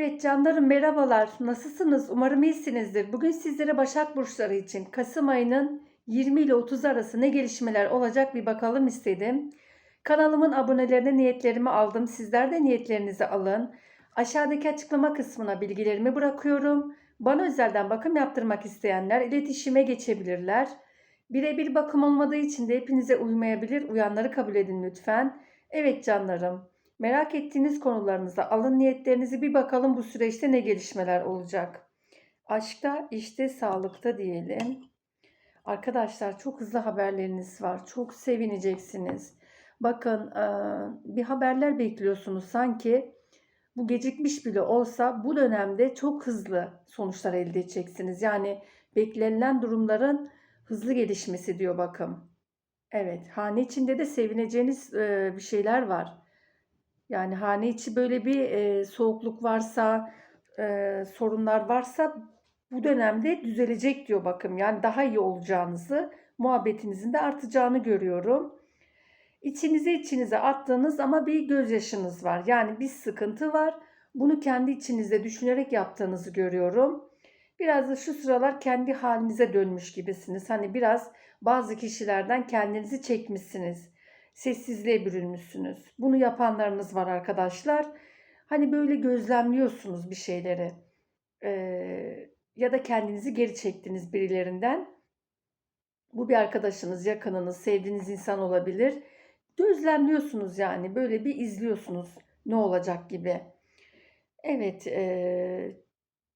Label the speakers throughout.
Speaker 1: Evet canlarım merhabalar. Nasılsınız? Umarım iyisinizdir. Bugün sizlere Başak Burçları için Kasım ayının 20 ile 30 arası ne gelişmeler olacak bir bakalım istedim. Kanalımın abonelerine niyetlerimi aldım. Sizler de niyetlerinizi alın. Aşağıdaki açıklama kısmına bilgilerimi bırakıyorum. Bana özelden bakım yaptırmak isteyenler iletişime geçebilirler. Birebir bakım olmadığı için de hepinize uymayabilir. Uyanları kabul edin lütfen. Evet canlarım. Merak ettiğiniz konularınıza alın niyetlerinizi bir bakalım bu süreçte ne gelişmeler olacak. Aşkta, işte, sağlıkta diyelim. Arkadaşlar çok hızlı haberleriniz var. Çok sevineceksiniz. Bakın bir haberler bekliyorsunuz sanki. Bu gecikmiş bile olsa bu dönemde çok hızlı sonuçlar elde edeceksiniz. Yani beklenilen durumların hızlı gelişmesi diyor bakım. Evet, hane içinde de sevineceğiniz bir şeyler var. Yani hane içi böyle bir e, soğukluk varsa, e, sorunlar varsa bu dönemde düzelecek diyor bakım. Yani daha iyi olacağınızı, muhabbetinizin de artacağını görüyorum. İçinize içinize attığınız ama bir gözyaşınız var. Yani bir sıkıntı var. Bunu kendi içinizde düşünerek yaptığınızı görüyorum. Biraz da şu sıralar kendi halinize dönmüş gibisiniz. Hani biraz bazı kişilerden kendinizi çekmişsiniz sessizliğe bürünmüşsünüz. Bunu yapanlarınız var arkadaşlar. Hani böyle gözlemliyorsunuz bir şeyleri. Ee, ya da kendinizi geri çektiniz birilerinden. Bu bir arkadaşınız, yakınınız, sevdiğiniz insan olabilir. Gözlemliyorsunuz yani böyle bir izliyorsunuz ne olacak gibi. Evet, e,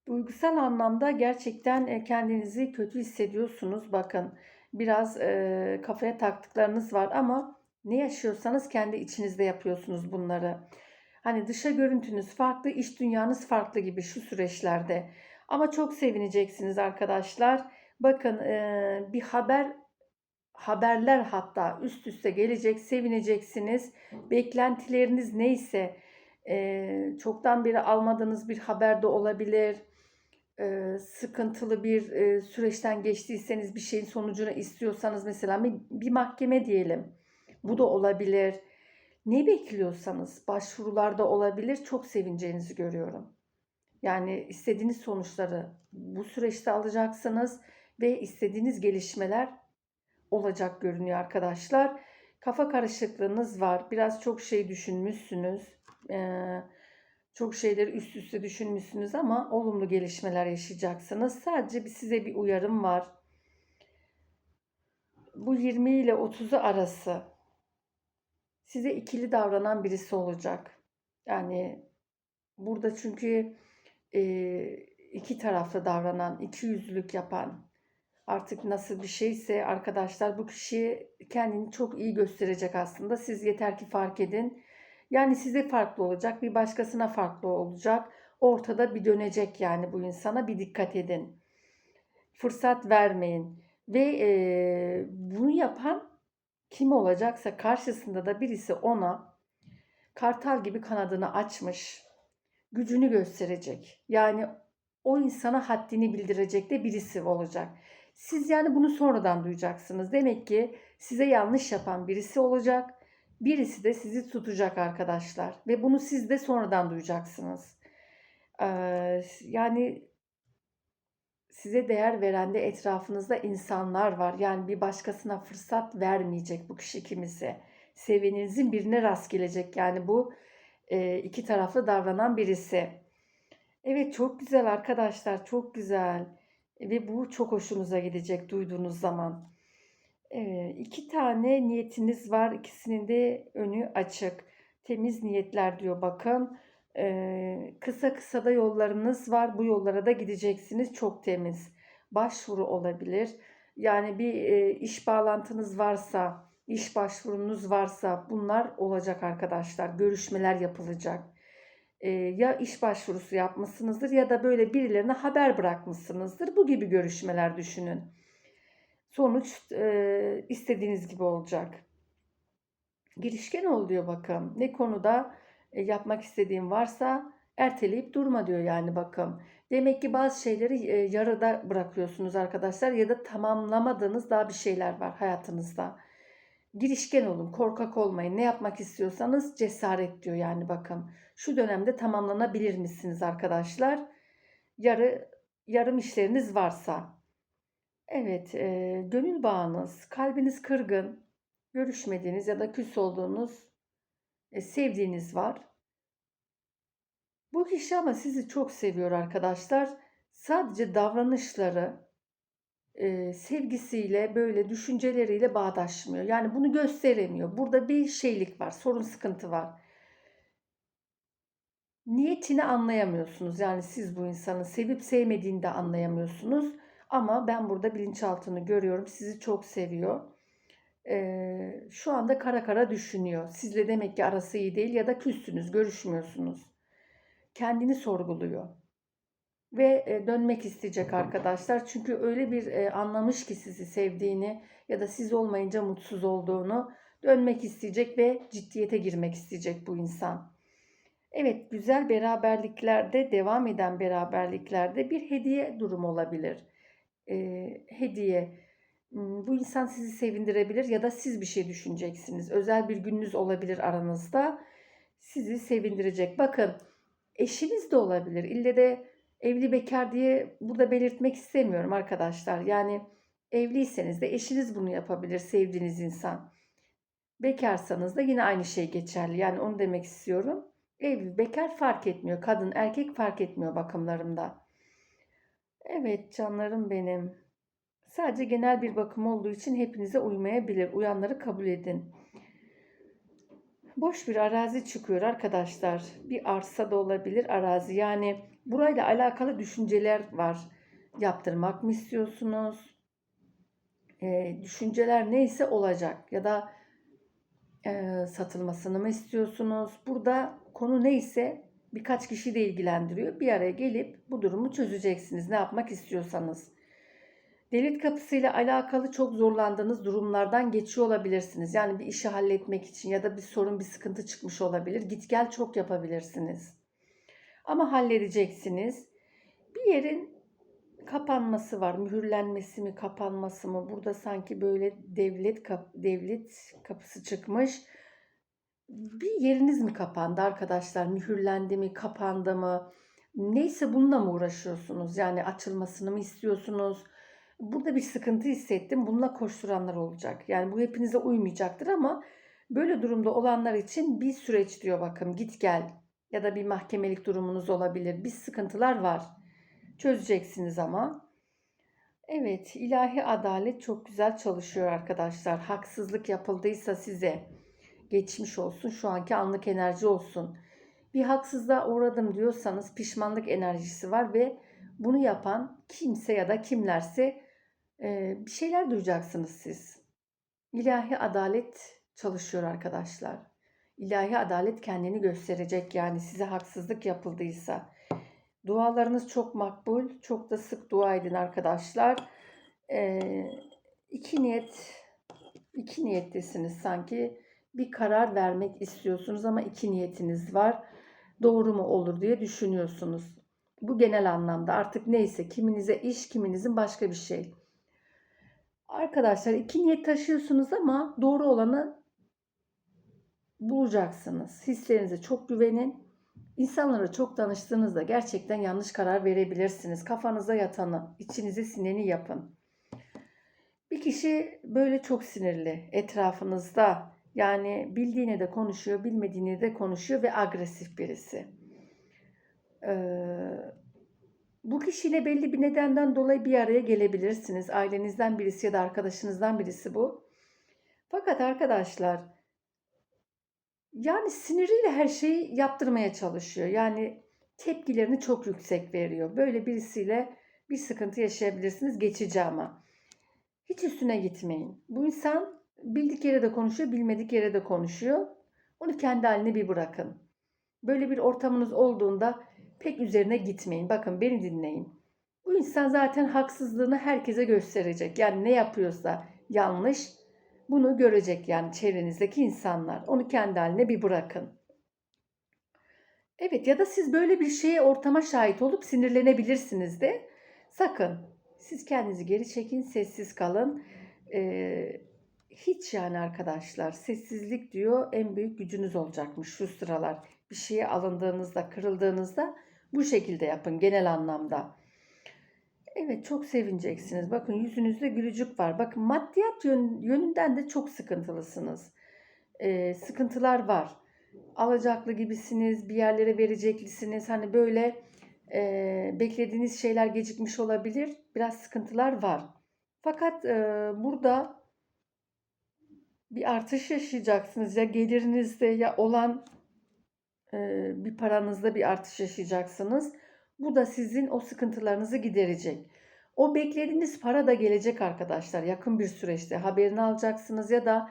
Speaker 1: duygusal anlamda gerçekten kendinizi kötü hissediyorsunuz. Bakın biraz e, kafaya taktıklarınız var ama ne yaşıyorsanız kendi içinizde yapıyorsunuz bunları. Hani dışa görüntünüz farklı, iş dünyanız farklı gibi şu süreçlerde. Ama çok sevineceksiniz arkadaşlar. Bakın bir haber haberler hatta üst üste gelecek, sevineceksiniz. Beklentileriniz neyse çoktan beri almadığınız bir haber de olabilir. sıkıntılı bir süreçten geçtiyseniz bir şeyin sonucunu istiyorsanız mesela bir mahkeme diyelim bu da olabilir. Ne bekliyorsanız başvurularda olabilir. Çok sevineceğinizi görüyorum. Yani istediğiniz sonuçları bu süreçte alacaksınız ve istediğiniz gelişmeler olacak görünüyor arkadaşlar. Kafa karışıklığınız var. Biraz çok şey düşünmüşsünüz. Ee, çok şeyleri üst üste düşünmüşsünüz ama olumlu gelişmeler yaşayacaksınız. Sadece bir size bir uyarım var. Bu 20 ile 30'u arası size ikili davranan birisi olacak. Yani burada çünkü iki taraflı davranan, iki yüzlülük yapan artık nasıl bir şeyse arkadaşlar bu kişi kendini çok iyi gösterecek aslında. Siz yeter ki fark edin. Yani size farklı olacak, bir başkasına farklı olacak. Ortada bir dönecek yani bu insana bir dikkat edin. Fırsat vermeyin. Ve e, bunu yapan kim olacaksa karşısında da birisi ona kartal gibi kanadını açmış, gücünü gösterecek. Yani o insana haddini bildirecek de birisi olacak. Siz yani bunu sonradan duyacaksınız. Demek ki size yanlış yapan birisi olacak. Birisi de sizi tutacak arkadaşlar. Ve bunu siz de sonradan duyacaksınız. Ee, yani size değer veren de etrafınızda insanlar var. Yani bir başkasına fırsat vermeyecek bu kişi kimisi. Sevinizin birine rast gelecek. Yani bu e, iki taraflı davranan birisi. Evet çok güzel arkadaşlar çok güzel. Ve bu çok hoşunuza gidecek duyduğunuz zaman. Evet, iki tane niyetiniz var. İkisinin de önü açık. Temiz niyetler diyor bakın. Ee, kısa kısa da yollarınız var. Bu yollara da gideceksiniz. Çok temiz. Başvuru olabilir. Yani bir e, iş bağlantınız varsa, iş başvurunuz varsa bunlar olacak arkadaşlar. Görüşmeler yapılacak. Ee, ya iş başvurusu yapmışsınızdır ya da böyle birilerine haber bırakmışsınızdır. Bu gibi görüşmeler düşünün. Sonuç e, istediğiniz gibi olacak. Girişken ol diyor bakın. Ne konuda? E, yapmak istediğin varsa erteleyip durma diyor yani bakım. Demek ki bazı şeyleri e, yarıda bırakıyorsunuz arkadaşlar ya da tamamlamadığınız daha bir şeyler var hayatınızda. girişken olun, korkak olmayın. Ne yapmak istiyorsanız cesaret diyor yani bakın. Şu dönemde tamamlanabilir misiniz arkadaşlar? Yarı yarım işleriniz varsa. Evet, e, gönül bağınız, kalbiniz kırgın, görüşmediğiniz ya da küs olduğunuz, sevdiğiniz var. Bu kişi ama sizi çok seviyor arkadaşlar. Sadece davranışları, e, sevgisiyle, böyle düşünceleriyle bağdaşmıyor. Yani bunu gösteremiyor. Burada bir şeylik var, sorun sıkıntı var. Niyetini anlayamıyorsunuz. Yani siz bu insanı sevip sevmediğini de anlayamıyorsunuz. Ama ben burada bilinçaltını görüyorum. Sizi çok seviyor. Ee, şu anda kara kara düşünüyor. Sizle demek ki arası iyi değil ya da küssünüz, görüşmüyorsunuz. Kendini sorguluyor. Ve e, dönmek isteyecek arkadaşlar. Çünkü öyle bir e, anlamış ki sizi sevdiğini ya da siz olmayınca mutsuz olduğunu dönmek isteyecek ve ciddiyete girmek isteyecek bu insan. Evet, güzel beraberliklerde, devam eden beraberliklerde bir hediye durumu olabilir. Ee, hediye. Bu insan sizi sevindirebilir ya da siz bir şey düşüneceksiniz. Özel bir gününüz olabilir aranızda. Sizi sevindirecek. Bakın, eşiniz de olabilir. İlle de evli bekar diye burada belirtmek istemiyorum arkadaşlar. Yani evliyseniz de eşiniz bunu yapabilir, sevdiğiniz insan. Bekarsanız da yine aynı şey geçerli. Yani onu demek istiyorum. Evli, bekar fark etmiyor. Kadın, erkek fark etmiyor bakımlarımda. Evet canlarım benim. Sadece genel bir bakım olduğu için hepinize uymayabilir. Uyanları kabul edin. Boş bir arazi çıkıyor arkadaşlar. Bir arsa da olabilir arazi. Yani burayla alakalı düşünceler var. Yaptırmak mı istiyorsunuz? Ee, düşünceler neyse olacak. Ya da e, satılmasını mı istiyorsunuz? Burada konu neyse birkaç kişi de ilgilendiriyor. Bir araya gelip bu durumu çözeceksiniz. Ne yapmak istiyorsanız. Devlet kapısıyla alakalı çok zorlandığınız durumlardan geçiyor olabilirsiniz. Yani bir işi halletmek için ya da bir sorun, bir sıkıntı çıkmış olabilir. Git gel çok yapabilirsiniz. Ama halledeceksiniz. Bir yerin kapanması var. Mühürlenmesi mi, kapanması mı? Burada sanki böyle devlet kap devlet kapısı çıkmış. Bir yeriniz mi kapandı arkadaşlar? Mühürlendi mi, kapandı mı? Neyse bununla mı uğraşıyorsunuz? Yani açılmasını mı istiyorsunuz? Burada bir sıkıntı hissettim. Bununla koşturanlar olacak. Yani bu hepinize uymayacaktır ama böyle durumda olanlar için bir süreç diyor bakın. Git gel ya da bir mahkemelik durumunuz olabilir. Bir sıkıntılar var. Çözeceksiniz ama. Evet, ilahi adalet çok güzel çalışıyor arkadaşlar. Haksızlık yapıldıysa size geçmiş olsun. Şu anki anlık enerji olsun. Bir haksızlığa uğradım diyorsanız pişmanlık enerjisi var ve bunu yapan kimse ya da kimlerse bir şeyler duyacaksınız siz. İlahi adalet çalışıyor arkadaşlar. İlahi adalet kendini gösterecek yani size haksızlık yapıldıysa. Dualarınız çok makbul. Çok da sık dua edin arkadaşlar. Ee, iki niyet, iki niyettesiniz sanki. Bir karar vermek istiyorsunuz ama iki niyetiniz var. Doğru mu olur diye düşünüyorsunuz. Bu genel anlamda artık neyse kiminize iş, kiminizin başka bir şey. Arkadaşlar iki niyet taşıyorsunuz ama doğru olanı bulacaksınız. Hislerinize çok güvenin. İnsanlara çok danıştığınızda gerçekten yanlış karar verebilirsiniz. Kafanıza yatanı, içinize sineni yapın. Bir kişi böyle çok sinirli etrafınızda. Yani bildiğini de konuşuyor, bilmediğini de konuşuyor ve agresif birisi. Ee, bu kişiyle belli bir nedenden dolayı bir araya gelebilirsiniz. Ailenizden birisi ya da arkadaşınızdan birisi bu. Fakat arkadaşlar yani siniriyle her şeyi yaptırmaya çalışıyor. Yani tepkilerini çok yüksek veriyor. Böyle birisiyle bir sıkıntı yaşayabilirsiniz geçici ama. Hiç üstüne gitmeyin. Bu insan bildik yere de konuşuyor, bilmedik yere de konuşuyor. Onu kendi haline bir bırakın. Böyle bir ortamınız olduğunda pek üzerine gitmeyin. Bakın beni dinleyin. Bu insan zaten haksızlığını herkese gösterecek. Yani ne yapıyorsa yanlış bunu görecek yani çevrenizdeki insanlar. Onu kendi haline bir bırakın. Evet ya da siz böyle bir şeye ortama şahit olup sinirlenebilirsiniz de. Sakın siz kendinizi geri çekin, sessiz kalın. Ee, hiç yani arkadaşlar sessizlik diyor en büyük gücünüz olacakmış şu sıralar. Bir şeye alındığınızda, kırıldığınızda bu şekilde yapın genel anlamda. Evet çok sevineceksiniz. Bakın yüzünüzde gülücük var. Bakın maddiyat yön- yönünden de çok sıkıntılısınız. Ee, sıkıntılar var. Alacaklı gibisiniz, bir yerlere vereceklisiniz. Hani böyle e, beklediğiniz şeyler gecikmiş olabilir. Biraz sıkıntılar var. Fakat e, burada bir artış yaşayacaksınız. Ya gelirinizde ya olan bir paranızda bir artış yaşayacaksınız. Bu da sizin o sıkıntılarınızı giderecek. O beklediğiniz para da gelecek arkadaşlar. Yakın bir süreçte haberini alacaksınız ya da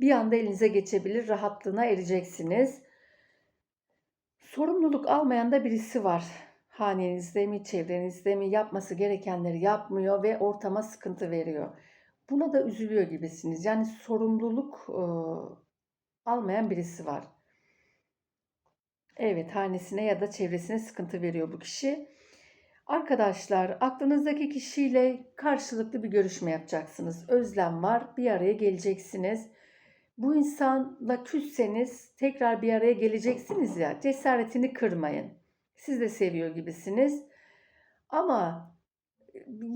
Speaker 1: bir anda elinize geçebilir, rahatlığına ereceksiniz. Sorumluluk almayan da birisi var. Hanenizde mi, çevrenizde mi yapması gerekenleri yapmıyor ve ortama sıkıntı veriyor. Buna da üzülüyor gibisiniz. Yani sorumluluk e, almayan birisi var. Evet, hanesine ya da çevresine sıkıntı veriyor bu kişi. Arkadaşlar, aklınızdaki kişiyle karşılıklı bir görüşme yapacaksınız. Özlem var, bir araya geleceksiniz. Bu insanla küsseniz tekrar bir araya geleceksiniz ya, cesaretini kırmayın. Siz de seviyor gibisiniz. Ama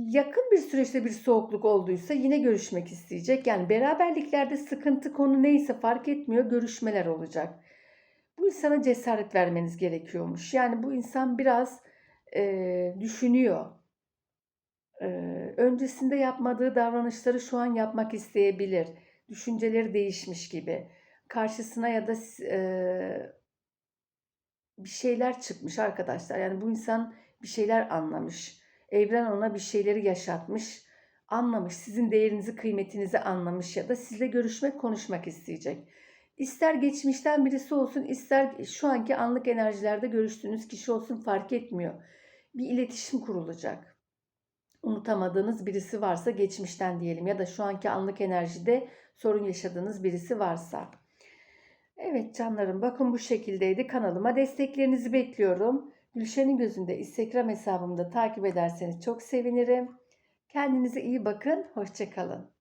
Speaker 1: yakın bir süreçte bir soğukluk olduysa yine görüşmek isteyecek. Yani beraberliklerde sıkıntı konu neyse fark etmiyor, görüşmeler olacak. İnsana cesaret vermeniz gerekiyormuş. Yani bu insan biraz e, düşünüyor. E, öncesinde yapmadığı davranışları şu an yapmak isteyebilir. Düşünceleri değişmiş gibi. Karşısına ya da e, bir şeyler çıkmış arkadaşlar. Yani bu insan bir şeyler anlamış. Evren ona bir şeyleri yaşatmış, anlamış. Sizin değerinizi, kıymetinizi anlamış ya da sizle görüşmek, konuşmak isteyecek. İster geçmişten birisi olsun, ister şu anki anlık enerjilerde görüştüğünüz kişi olsun fark etmiyor. Bir iletişim kurulacak. Unutamadığınız birisi varsa geçmişten diyelim ya da şu anki anlık enerjide sorun yaşadığınız birisi varsa. Evet canlarım bakın bu şekildeydi. Kanalıma desteklerinizi bekliyorum. Gülşen'in gözünde Instagram hesabımda takip ederseniz çok sevinirim. Kendinize iyi bakın. Hoşçakalın.